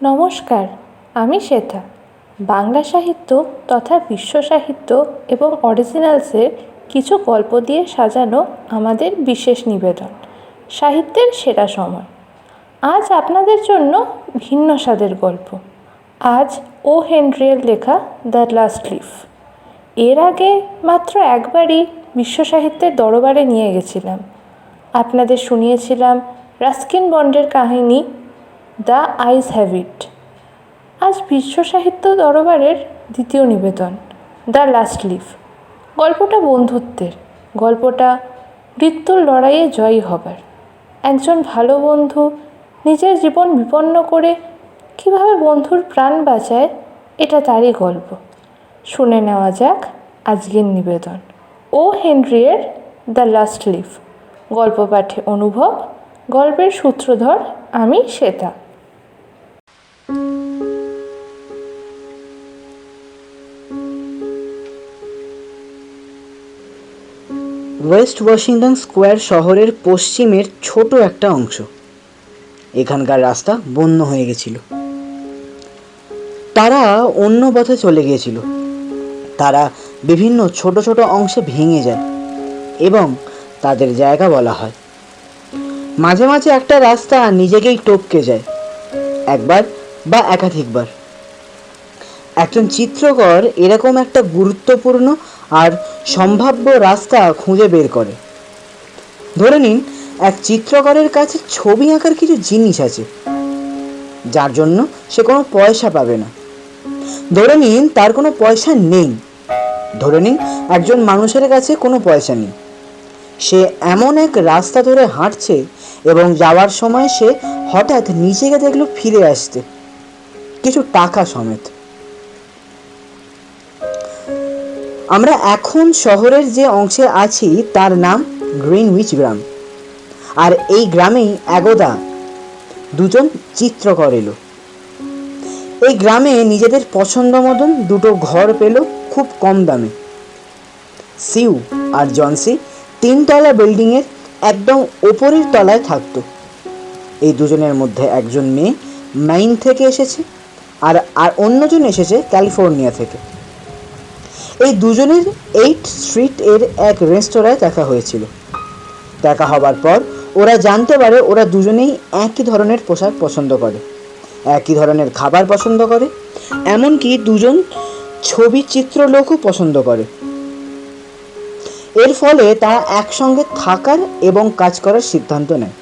নমস্কার, আমি শ্বেতা। বাংলা সাহিত্য তথা বিশ্ব সাহিত্য এবং অরিজিনালসের কিছু গল্প দিয়ে সাজানো আমাদের বিশেষ নিবেদন, সাহিত্যের সেরা সময়। আজ আপনাদের জন্য ভিন্ন স্বাদের গল্প। আজ ও হেনরিয়ের লেখা দ্য লাস্ট লিফ। এর আগে মাত্র একবারই বিশ্ব সাহিত্যের দরবারে নিয়ে গেছিলাম। আপনাদের শুনিয়েছিলাম রাস্কিন বন্ডের কাহিনী দ্য আইস হ্যাভ ইট। আজ বিশ্ব সাহিত্য দরবারের দ্বিতীয় নিবেদন, দ্য লাস্ট লিফ। গল্পটা বন্ধুত্বের, গল্পটা মৃত্যুর লড়াইয়ে জয়ী হবার। একজন ভালো বন্ধু নিজের জীবন বিপন্ন করে কীভাবে বন্ধুর প্রাণ বাঁচায়, এটা তারই গল্প। শুনে নেওয়া যাক আজকের নিবেদন। ও হেনরিয়ের দ্য লাস্ট লিফ। গল্প পাঠে অনুভব, গল্পের সূত্রধর আমি শ্বেতা। ওয়েস্ট ওয়াশিংটন স্কোয়ার শহরের পশ্চিমের ছোট একটা অংশ। এখানকার রাস্তা বন্য হয়ে গেছিল। তারা অন্য পথে চলে গিয়েছিল। তারা বিভিন্ন ছোট ছোট অংশে ভেঙে যায় এবং তাদের জায়গা বলা হয়। মাঝে মাঝে একটা রাস্তা নিজেকেই টপকে যায়, একবার বা একাধিকবার। একজন চিত্রকর এরকম একটা গুরুত্বপূর্ণ আর সম্ভাব্য রাস্তা খুঁজে বের করে। ধরে নিন, এক চিত্রকরের কাছে ছবি আঁকার কিছু জিনিস আছে। যার জন্য সে কোনো পয়সা পাবে না। ধরে নিন, তার কোনো পয়সা নেই। ধরে নিন, একজন মানুষের কাছে কোনো পয়সা নেই। সে এমন এক রাস্তা ধরে হাঁটছে এবং যাওয়ার সময় সে হঠাৎ নিচেকে দেখল ফিরে আসতে। কিছু টাকা সমেত। আমরা এখন শহরের যে অংশে আছি, তার নাম গ্রিনউইচ গ্রাম। আর এই গ্রামেই একদা দুজন চিত্রকর এলো এই গ্রামে নিজেদের পছন্দ মতন দুটো ঘর পেল খুব কম দামে। সিউ আর জনসি তিনতলা বিল্ডিংয়ের একদম ওপরের তলায় থাকতো। এই দুজনের মধ্যে একজন মেয়ে মাইন থেকে এসেছে, আর আর অন্যজন এসেছে ক্যালিফোর্নিয়া থেকে। এই দুজনের এইট স্ট্রিট এর এক রেস্তোরাঁয় দেখা হয়েছিল। দেখা হবার পর ওরা জানতে পারে ওরা দুজনেই একই ধরনের পোশাক পছন্দ করে, একই ধরনের খাবার পছন্দ করে, এমনকি দুজন ছবি চিত্রলোকও পছন্দ করে। এর ফলে তারা একসঙ্গে থাকার এবং কাজ করার সিদ্ধান্ত নেয়।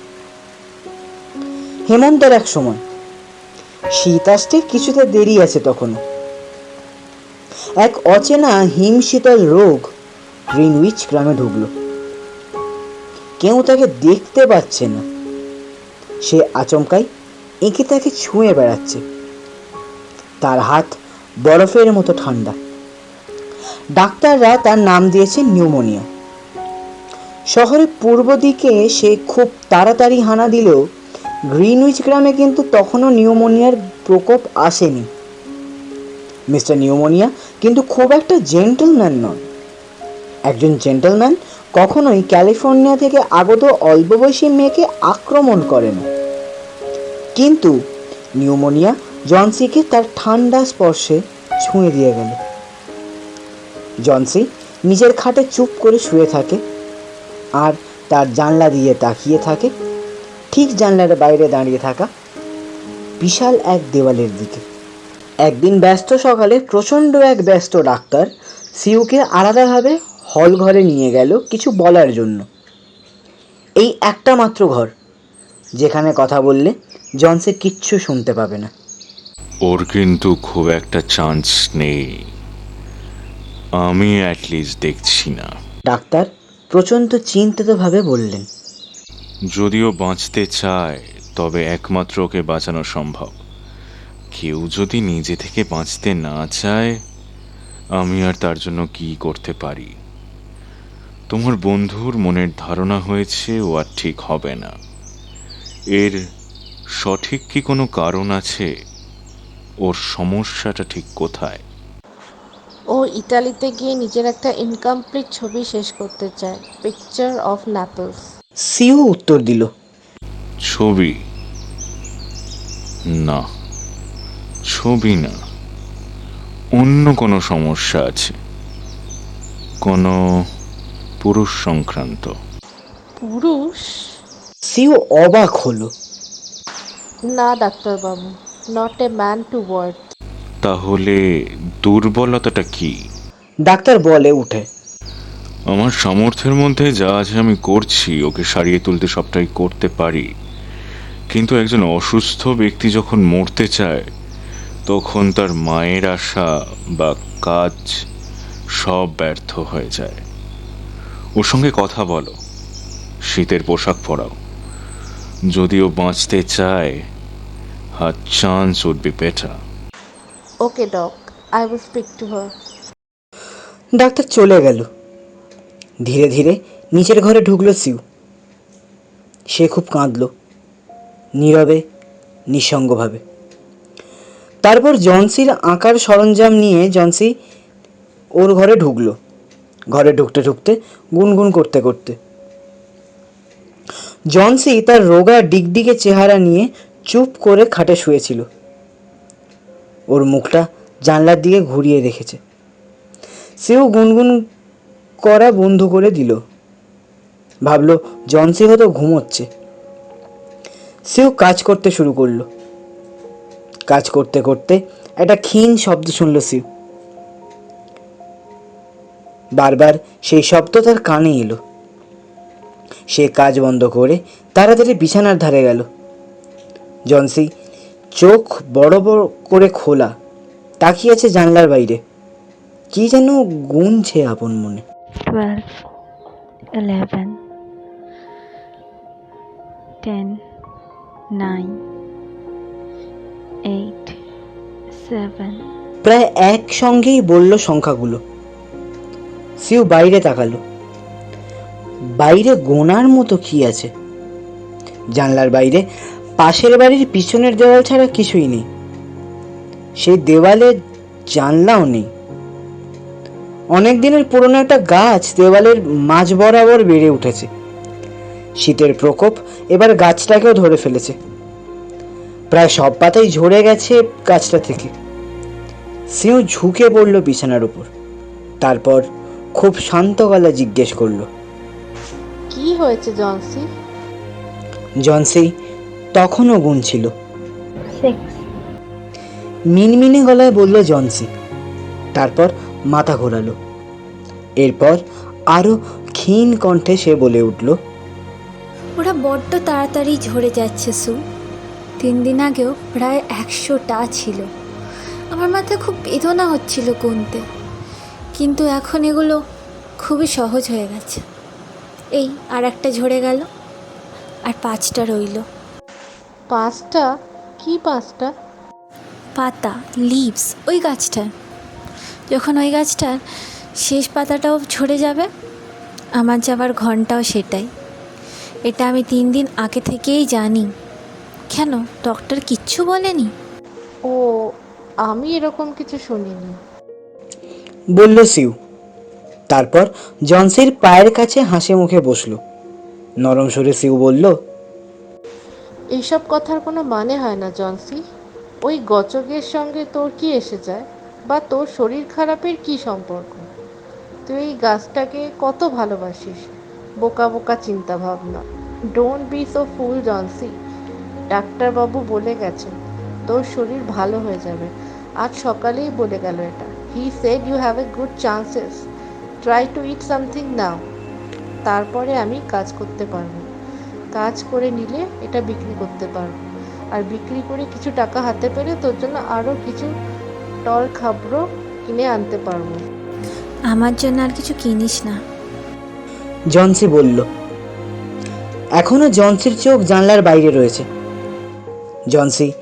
হেমন্তের এক সময়। শীত আসতে কিছুতে দেরি আছে তখনও। এক অচেনা হিমশীতল রোগ গ্রিনউইচ গ্রামে ঢুকলো। কেউ তাকে দেখতে পাচ্ছে না। সে আচমকাই এঁকে তাকে ছুঁয়ে বেড়াচ্ছে। তার হাত বরফের মতো ঠান্ডা। ডাক্তাররা তার নাম দিয়েছে নিউমোনিয়া। শহরের পূর্ব দিকে সে খুব তাড়াতাড়ি হানা দিলেও গ্রিনউইচ গ্রামে কিন্তু তখনও নিউমোনিয়ার প্রকোপ আসেনি। মিস্টার নিউমোনিয়া কিন্তু খুব একটা জেন্টলম্যান নন একজন জেন্টলম্যান কখনোই ক্যালিফোর্নিয়া থেকে আগত অল্প বয়সী মেয়েকে আক্রমণ করে না। কিন্তু নিউমোনিয়া জনসিকে তার ঠান্ডা স্পর্শে ছুঁয়ে দিয়ে গেল। জনসি নিজের খাটে চুপ করে শুয়ে থাকে আর তার জানলা দিয়ে তাকিয়ে থাকে, ঠিক জানলার বাইরে দাঁড়িয়ে থাকা বিশাল এক দেওয়ালের দিকে। একদিন ব্যস্ত সকালে প্রচণ্ড এক ব্যস্ত ডাক্তার সিউকে আলাদাভাবে হল ঘরে নিয়ে গেল কিছু বলার জন্য। এই একটা মাত্র ঘর যেখানে কথা বললে জনসে কিচ্ছু শুনতে পাবে না। ওর কিন্তু খুব একটা চান্স নেই। আমি অ্যাটলিস্ট দেখছি না। ডাক্তার প্রচণ্ড চিন্তিতভাবে বললেন যদিও বাঁচতে চায় তবে একমাত্র ওকে বাঁচানো সম্ভব। কেউ যদি নিজে থেকে বাঁচতে না চায় আমি আর তার জন্য কি করতে পারি? তোমার বন্ধুর মনের ধারণা হয়েছে ও আর ঠিক হবে না। এর সঠিক কি কোনো কারণ আছে? ওর সমস্যাটা ঠিক কোথায়? ও ইতালিতে গিয়ে নিজের একটা ইনকমপ্লিট ছবি শেষ করতে চায় পিকচার অফ ন্যাপলস সিউ উত্তর দিল। ছবি? না। ছবি না। অন্য কোনো সমস্যা আছে? কোনো পুরুষ সংক্রান্ত? পুরুষ? সিউ অবাক হলো। না ডাক্তারবাবু not a man to word তাহলে দুর্বলতাটা কি? ডাক্তার বলে উঠে। আমার সামর্থ্যের মধ্যে যা আছে আমি করছি ওকে সারিয়ে তুলতে সবটাই করতে পারি। কিন্তু একজন অসুস্থ ব্যক্তি যখন মরতে চায় তখন তার মায়ের আশা বা কাজ সব ব্যর্থ হয়ে যায়। ওর সঙ্গে কথা বলো শীতের পোশাক পরাও। যদিও বাঁচতে চায় her chance would be better okay doc I will speak to her doctor চলে গেল। ধীরে ধীরে নিচের ঘরে ঢুকলো সিউ। সে খুব কাঁদল। নীরবে নিঃসঙ্গভাবে। তারপর জনসির আঁকার সরঞ্জাম নিয়ে জনসি ওর ঘরে ঢুকলো। ঘরে ঢুকতে ঢুকতে, গুনগুন করতে করতে। জনসি তার রোগা ডিগডিগে চেহারা নিয়ে চুপ করে খাটে শুয়েছিল। ওর মুখটা জানলার দিকে ঘুরিয়ে রেখেছে। সেও গুনগুন করা বন্ধ করে দিল। ভাবলো, জনসি হয়তো ঘুমোচ্ছে। সেও কাজ করতে শুরু করল। কাজ করতে করতে একটা ক্ষীণ শব্দ শুনল সিউ। বারবার সেই শব্দ তার কানে এলো। সে কাজ বন্ধ করে তাড়াতাড়ি বিছানার ধারে গেল। জনসি, চোখ বড় বড় করে খোলা, তাকিয়ে আছে জানলার বাইরে। কি যেন গুনছে আপন মনে। 12 11 10 9 8 7 প্রায় একসঙ্গেই বলল সংখ্যাগুলো। সিউ বাইরে তাকালো। বাইরে গোনার মতো কি আছে? জানলার বাইরে পাশের বাড়ির পিছনের দেওয়াল ছাড়া কিছুই নেই। সেই দেওয়ালে জানলাও নেই। অনেক দিনের পুরনো একটা গাছ দেওয়ালের মাঝ বরাবর বেড়ে উঠেছে। শীতের প্রকোপ এবার গাছটাকেও ধরে ফেলেছে। প্রায় সব পাতাই ঝরে গেছে গাছটা থেকে। সিউ ঝুঁকে পড়ল বিছানার উপর। তারপর খুব শান্ত গলা জিজ্ঞেস করল কি হয়েছে জনসি? জনসি তখনও গুনছিল 6 মিনমিনে গলায় বলল জনসি। তারপর মাথা ঘোরালো। এরপর আরও ক্ষীণ কণ্ঠে সে বলে উঠল ওরা বড্ড তাড়াতাড়ি ঝরে যাচ্ছে সু। তিন দিন আগেও প্রায় একশোটা ছিল। আমার মাথায় খুব বেদনা হচ্ছিল গুনতে। কিন্তু এখন এগুলো খুবই সহজ হয়ে গেছে। এই আর একটা ঝরে গেল। আর পাঁচটা রইল। পাঁচটা? কি পাঁচটা? পাতা লিভস ওই গাছটার যখন ওই গাছটার শেষ পাতাটাও ঝরে যাবে আমার যাবার ঘন্টাও সেটাই। এটা আমি তিন দিন আগে থেকেই জানি। কেন? ডক্টর কিচ্ছু বলেনি? ও আমি এরকম কিছু শুনিনি। বলল সিউ তারপর জনসির পায়ের কাছে হাসি মুখে বসল। নরম সুরে সিউ বলল এইসব কথার কোনো মানে হয় না জনসি। ওই গচকের সঙ্গে তোর কি এসে যায়? বা তোর শরীর খারাপের কি সম্পর্ক? তুই এই গাছটাকে কত ভালোবাসিস? বোকা বোকা চিন্তা ভাবনা don't be so fool Johnsy. ডাক্তারবাবু বলে গেছেন তোর শরীর ভালো হয়ে যাবে। আজ সকালেই বলে গেল এটা। He said you have a good chances try to eat something now তারপরে আমি কাজ করতে পারব। কাজ করে নিলে এটা বিক্রি করতে পারব। আর বিক্রি করে কিছু টাকা হাতে পেলে তোর জন্য আরও কিছু টল খাবড়ো কিনে আনতে পারব। আমার জন্য আর কিছু কিনিস না। জনসি বলল এখনও জনসির চোখ জানলার বাইরে রয়েছে। জনসি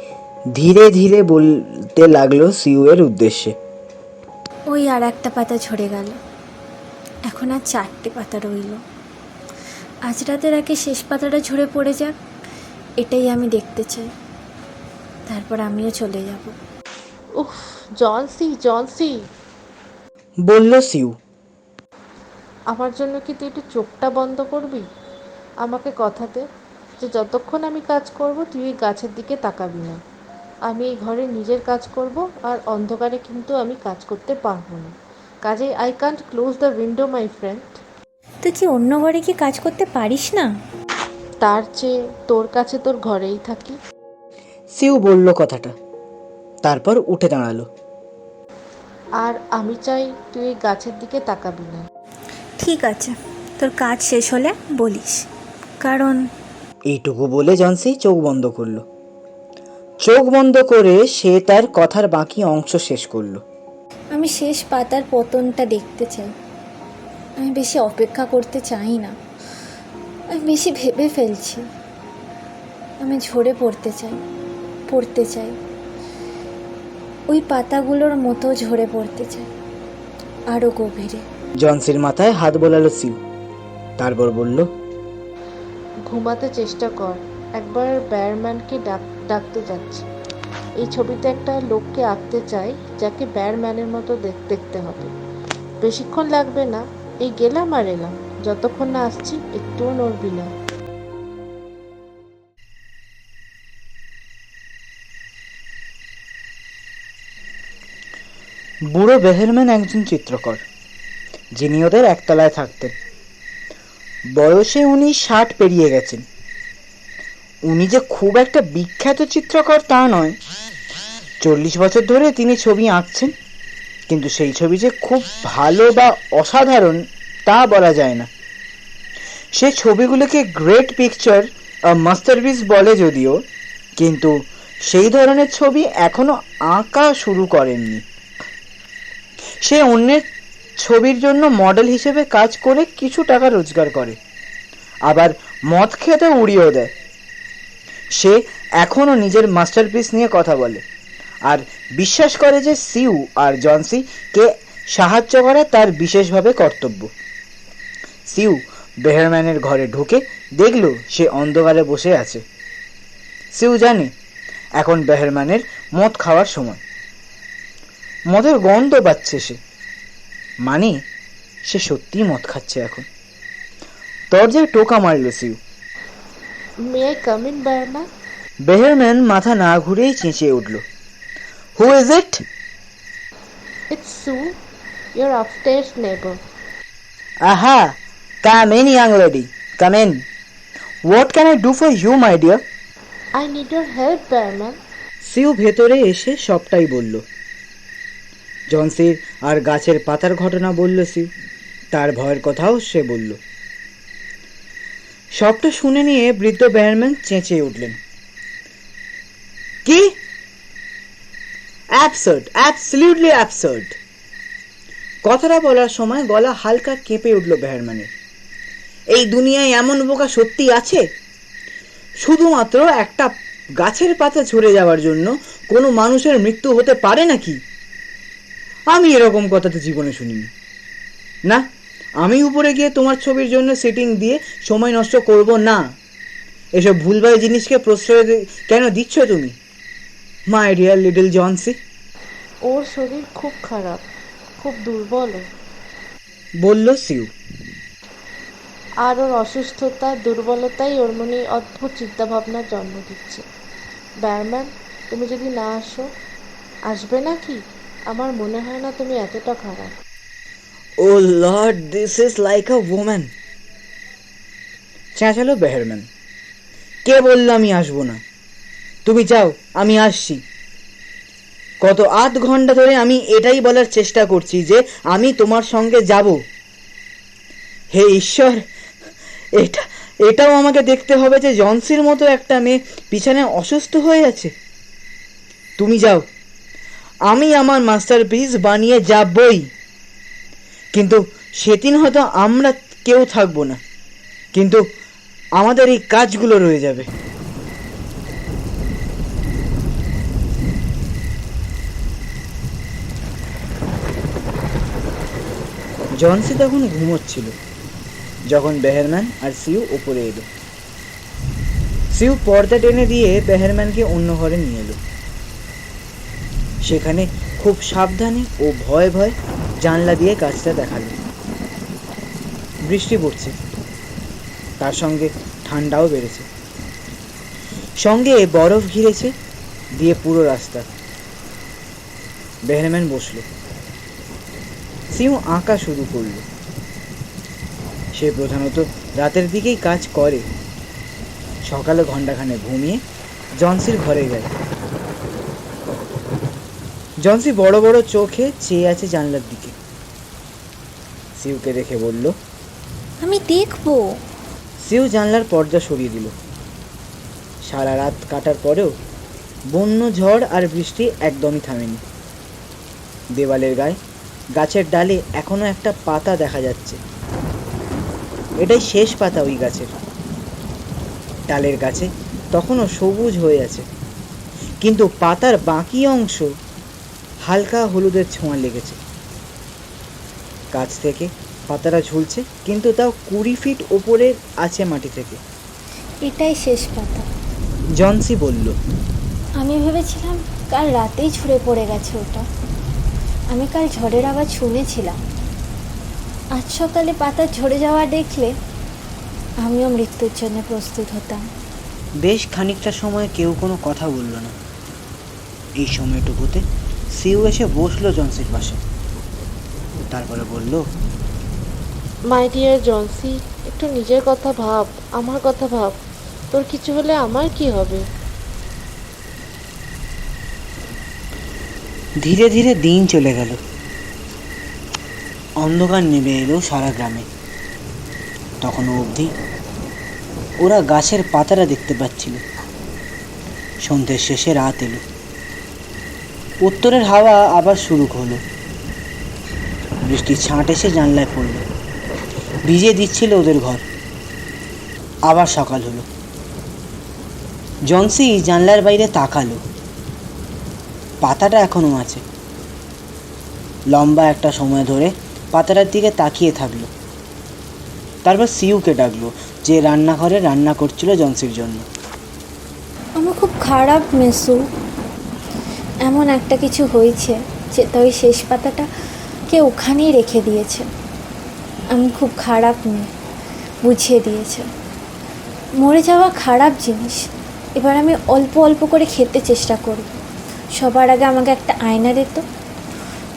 ধীরে ধীরে বলতে লাগল সিউয়ের উদ্দেশ্যে। ওই আর একটা পাতা ঝরে গেল। এখন আর চারটে পাতা রইল। আজ রাতের আগে শেষ পাতাটা ঝরে পড়ে যাক এটাই আমি দেখতে চাই। তারপর আমিও চলে যাব। উফ জনসি জনসি বলল সিউ। আমার জন্য কি তুই একটু চোখটা বন্ধ করবি? আমাকে কথা দে। যে যতক্ষণ আমি কাজ করব তুই ওই গাছের দিকে তাকাবি না। আমি এই ঘরে নিজের কাজ করব আর অন্ধকারে কিন্তু আমি কাজ করতে পারব না। কাজেই I can't close the window my friend তুই কি অন্য ঘরে কি কাজ করতে পারিস না? তার চেয়ে তোর কাছে তোর ঘরেই থাকি। সিউ বলল কথাটা। তারপর উঠে দাঁড়াল। আর আমি চাই তুই এই গাছের দিকে তাকাবি না। ঠিক আছে তোর কাজ শেষ হলে বলিস। কারণ এইটুকু বলে জনসি চোখ বন্ধ করল। চোখ বন্ধ করে সে তার কথার বাকি অংশ শেষ করল। আমি শেষ পাতার পতনটা দেখতে চাই। আমি বেশি অপেক্ষা করতে চাই না। আমি বেশি ভেবে ফেলছি। আমি ঝরে পড়তে চাই পড়তে চাই। ওই পাতাগুলোর মতো ঝরে পড়তে চাই আরও গভীরে। জনসির মাথায় হাত বোলালো সিউ। তারপর বলল ঘুমাতে চেষ্টা কর। একবার ব্যারম্যানকে ডাক, ডাকতে যাচ্ছি। এই ছবিতে একটা লোককে আঁকতে চাই, যাকে ব্যারম্যানের মতো দেখতে হবে। বেশিক্ষণ লাগবে না। এই গেলাম আর এলাম। যতক্ষণ না আসছি, একটুও নড়বি না। বুড়ো বেহেরম্যান একজন চিত্রকর, যিনি ওদের একতলায় থাকতেন। বয়সে উনি ষাট পেরিয়ে গেছেন। উনি যে খুব একটা বিখ্যাত চিত্রকর তা নয়। চল্লিশ বছর ধরে তিনি ছবি আঁকছেন, কিন্তু সেই ছবি যে খুব ভালো বা অসাধারণ তা বলা যায় না। সে ছবিগুলোকে গ্রেট পিকচার মাস্টারপিস বলে যদিও, কিন্তু সেই ধরনের ছবি এখনও আঁকা শুরু করেননি। সে অন্যের ছবির জন্য মডেল হিসেবে কাজ করে কিছু টাকা রোজগার করে। আবার মদ খেতে উড়িয়েও দেয়। সে এখনও নিজের মাস্টারপিস নিয়ে কথা বলে। আর বিশ্বাস করে যে সিউ আর জনসি কে সাহায্য করা তার বিশেষভাবে কর্তব্য। সিউ বেহারম্যানের ঘরে ঢুকে দেখল সে অন্ধকারে বসে আছে। সিউ জানে, এখন বেহারম্যানের মদ খাওয়ার সময়। মদের গন্ধ পাচ্ছে সে। মানে সে সত্যিই মদ খাচ্ছে এখন। দরজায় টোকা মারল Sue. May I come in Behrman Behrman মাথা না ঘুরেই চেঁচিয়ে উঠল। Who is it it's Sue your upstairs neighbour আহা come in young lady come in what can I do for you my dear I need your help Sue ভেতরে এসে সবটাই বলল। জনসির আর গাছের পাতার ঘটনা বলল সিউ তার ভয়ের কথাও সে বলল। সবটা শুনে নিয়ে বৃদ্ধ ব্যারম্যান চেঁচিয়ে উঠলেন। কি? অ্যাবসার্ড অ্যাবসলিউটলি অ্যাবসার্ড কথাটা বলার সময় গলা হালকা কেঁপে উঠল ব্যারম্যানের এই দুনিয়ায় এমন বোকা সত্যি আছে? শুধুমাত্র একটা গাছের পাতা ঝরে যাওয়ার জন্য কোনো মানুষের মৃত্যু হতে পারে নাকি? আমি এরকম কথা তো জীবনে শুনিনি। না আমি উপরে গিয়ে তোমার ছবির জন্য সেটিং দিয়ে সময় নষ্ট করব না। এসব ভুলভাল জিনিসকে প্রশ্রয় কেন দিচ্ছ তুমি? মাই ডিয়ার লিটল জনসি ওর শরীর খুব খারাপ খুব দুর্বল। বলল সিউ। আর ওর অসুস্থতা দুর্বলতাই ওর মনে অদ্ভুত চিন্তাভাবনার জন্ম দিচ্ছে। ব্যারম্যান তুমি যদি না আসো আসবে না কি আমার মনে হয় না তুমি এতটা খারাপ। ও lord, this is like a woman চেঁচালো Behrman. কে বলল আমি আসব না? তুমি যাও, আমি আসছি। কত আধ ঘণ্টা ধরে আমি এটাই বলার চেষ্টা করছি যে আমি তোমার সঙ্গে যাব। হে ঈশ্বর, এটা, এটাও আমাকে দেখতে হবে যে জনসির মতো একটা মেয়ে পিছনে অসুস্থ হয়ে আছে। তুমি যাও। আমি আমার মাস্টারপিস বানিয়ে যাবই। কিন্তু সেদিন হয়তো আমরা কেউ থাকব না। কিন্তু আমাদের এই কাজগুলো রয়ে যাবে। জনসি তখন ঘুমোচ্ছিল, যখন বেহারম্যান আর সিউ ওপরে এলো। সিউ পর্দা টেনে দিয়ে বেহারম্যানকে অন্য ঘরে নিয়ে এলো। সেখানে খুব সাবধানে ও ভয়ে ভয়ে জানলা দিয়ে কাজটা দেখাল। বৃষ্টি পড়ছে। তার সঙ্গে ঠান্ডাও বেড়েছে। সঙ্গে বরফ ঘিরেছে দিয়ে পুরো রাস্তা। বেহরম্যান বসল। সিউ আঁকা শুরু করল। সে প্রধানত রাতের দিকেই কাজ করে। সকালে ঘন্টাখানে ঘুমিয়ে জনসির ঘরে গেল জনসি বড় বড় চোখে চেয়ে আছে জানলার দিকে। সিউকে দেখে বলল আমি দেখব। সিউ জানলার পর্দা সরিয়ে দিল। সারা রাত কাটার পরেও বন্য ঝড় আর বৃষ্টি একদমই থামেনি। দেওয়ালের গায়ে গাছের ডালে এখনও একটা পাতা দেখা যাচ্ছে। এটাই শেষ পাতা ওই গাছের। ডালের গাছে তখনও সবুজ হয়ে আছে। কিন্তু পাতার বাকি অংশ হালকা হলুদের ছোঁয়া লেগেছে। গাছ থেকে পাতাটা ঝুলছে কিন্তু তাও কুড়ি ফিট ওপরে আছে মাটি থেকে। এটাই শেষ পাতা। জনসি বলল আমি ভেবেছিলাম কাল রাতেই ঝরে পড়ে গেছে ওটা। আমি কাল ঝড়ের আওয়াজ শুনেছিলাম। আজ সকালে পাতা ঝরে যাওয়া দেখলে আমিও মৃত্যুর জন্য প্রস্তুত হতাম। বেশ খানিকটা সময় কেউ কোনো কথা বলল না। এই সময়টুকুতে সিউ এসে বসল জনসির পাশে। তারপরে বলল মাই ডিয়ার জনসি একটু নিজের কথা ভাব আমার কথা ভাব। তোর কিছু হলে আমার কি হবে? ধীরে ধীরে দিন চলে গেল। অন্ধকার নেমে এলো সারা গ্রামে। তখনও অবধি ওরা গাছের পাতাটা দেখতে পাচ্ছিল। সন্ধ্যের শেষে রাত এলো। উত্তরের হাওয়া আবার শুরু হলো। বৃষ্টির ছাঁট এসে জানলায় পড়ল। ভিজে দিচ্ছিল ওদের ঘর। আবার সকাল হলো। জনসি জানলার বাইরে তাকালো। পাতাটা এখনও আছে। লম্বা একটা সময় ধরে পাতাটার দিকে তাকিয়ে থাকল। তারপর সিউকে ডাকলো যে রান্নাঘরে রান্না করছিল জনসির জন্য। আমার খুব খারাপ মেসু। এমন একটা কিছু হয়েছে যে ওই শেষ পাতাটা কে ওখানেই রেখে দিয়েছে। আমি খুব খারাপ মেয়ে, বুঝিয়ে দিয়েছে। মরে যাওয়া খারাপ জিনিস, এবার আমি অল্প অল্প করে খেতে চেষ্টা করব সবার আগে আমাকে একটা আয়না দিত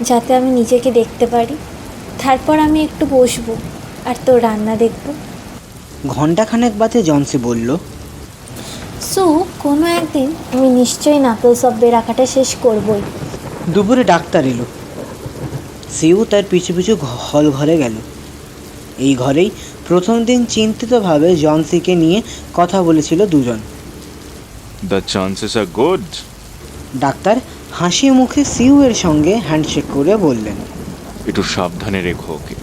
যাতে আমি নিজেকে দেখতে পারি। তারপর আমি একটু বসবো আর তোর রান্না দেখব। ঘন্টাখানেক বাদে জনসি বলল সু কোনো একদিন আমি নিশ্চয়ই নাকলস অফ বেরাকাটা শেষ করবই। দুপুরে ডাক্তার এলো। সিউ তার পিছু পিছু হল ঘরে গেল। এই ঘরেই প্রথম দিন চিন্তিতভাবে জনসিকে নিয়ে কথা বলেছিল দুজন। The chances are good doctor হাসি মুখে সিউ এর সঙ্গে হ্যান্ডশেক করে বললেন একটু সাবধানে রেখো ওকে।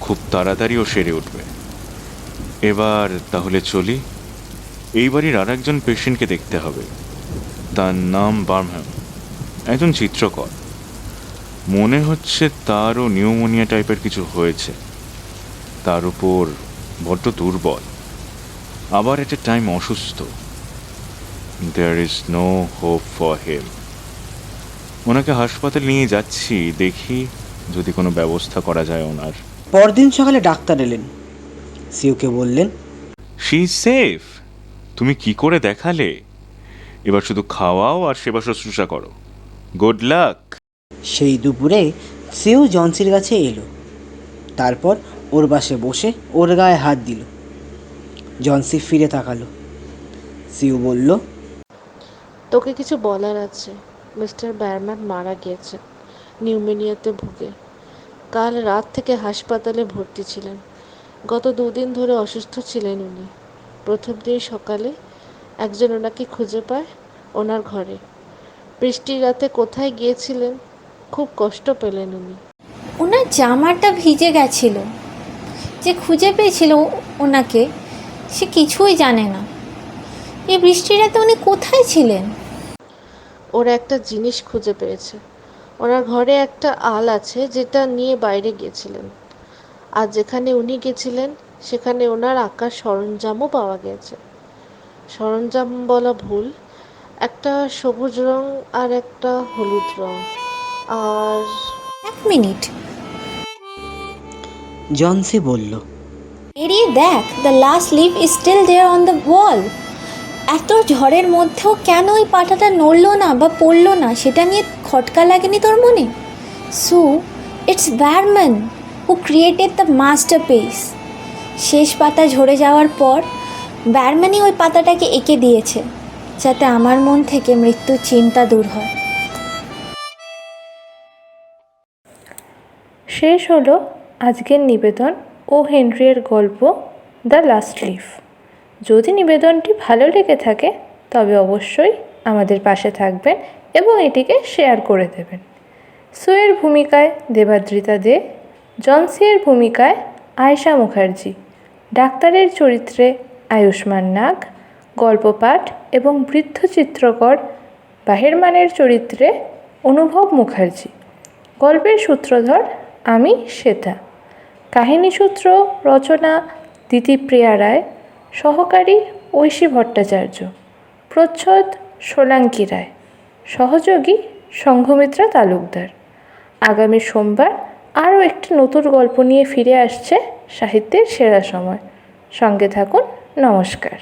খুব তাড়াতাড়ি ও সেরে উঠবে। এবার তাহলে চলি। এই বাড়ির আর একজন পেশেন্টকে দেখতে হবে। তার নাম বার্মহ্যাম। একজন চিত্রকর। মনে হচ্ছে তারও নিউমোনিয়া টাইপের কিছু হয়েছে। তার উপর বড্ড দুর্বল। আবার এট এ টাইম অসুস্থ। There is no hope for him ওনাকে হাসপাতালে নিয়ে যাচ্ছি দেখি যদি কোনো ব্যবস্থা করা যায় ওনার। পরদিন সকালে ডাক্তার এলেন। সিউকে বললেন শি সেফ তুমি কি করে দেখালে? এবার শুধু খাওয়াও আর সেবা শুশ্রূষা করো। গুড লাক সেই দুপুরে সিউ জনসির কাছে এলো। তারপর ওর পাশে বসে ওর গায়ে হাত দিল। জনসি ফিরে তাকালো। সিউ বলল তোকে কিছু বলার আছে। মিস্টার ব্যারম্যান মারা গিয়েছে নিউমোনিয়াতে ভুগে। কাল রাত থেকে হাসপাতালে ভর্তি ছিলেন। গত দুদিন ধরে অসুস্থ ছিলেন উনি। প্রথম দিন সকালে একজন ওনাকে খুঁজে পায় ওনার ঘরে। বৃষ্টির রাতে কোথায় গিয়েছিলেন খুব কষ্ট পেলেন উনি। ওনার জামাটা ভিজে গেছিল। যে খুঁজে পেয়েছিল ওনাকে সে কিছুই জানে না। এই বৃষ্টির রাতে উনি কোথায় ছিলেন? ওরা একটা জিনিস খুঁজে পেয়েছে। ওনার ঘরে একটা আল আছে যেটা নিয়ে বাইরে গিয়েছিলেন। আর যেখানে উনি গেছিলেন সেখানে ওনার আঁকার সরঞ্জামও পাওয়া গেছে। সরঞ্জাম বলা ভুল একটা সবুজ রং আর একটা হলুদ রং। আর এক মিনিট। জনসি বলল এড়িয়ে দেখ the last leaf is still there on the wall এত ঝড়ের মধ্যেও কেন ওই পাতাটা নড়লো না বা পড়ল না সেটা নিয়ে খটকা লাগেনি তোর মনে? Sue it's Behrman who created the masterpiece শেষ পাতা ঝরে যাওয়ার পর ব্যারম্যানই ওই পাতাটাকে এঁকে দিয়েছে, যাতে আমার মন থেকে মৃত্যুর চিন্তা দূর হয়। শেষ হলো আজকের নিবেদন ও হেনরিয়ের গল্প দ্য লাস্ট লিফ। যদি নিবেদনটি ভালো লেগে থাকে, তবে অবশ্যই আমাদের পাশে থাকবেন এবং এটিকে শেয়ার করে দেবেন। সুয়ের ভূমিকায় দেবাদ্রিতা দে জনসিয়ের ভূমিকায় আয়েশা মুখার্জি ডাক্তারের চরিত্রে আয়ুষ্মান নাগ, গল্পপাঠ এবং বৃদ্ধ চিত্রকর বাহেরমানের চরিত্রে অনুভব মুখার্জি। গল্পের সূত্রধর আমি শ্বেতা। কাহিনী সূত্র, রচনা দিতিপ্রিয়া রায়, সহকারী ঐশী ভট্টাচার্য। প্রচ্ছদ সোলাঙ্কি রায়। সহযোগী সংঘমিত্রা তালুকদার। আগামী সোমবার আরও একটি নতুন গল্প নিয়ে ফিরে আসছে সাহিত্যের সেরা সময়। সঙ্গে থাকুন নমস্কার।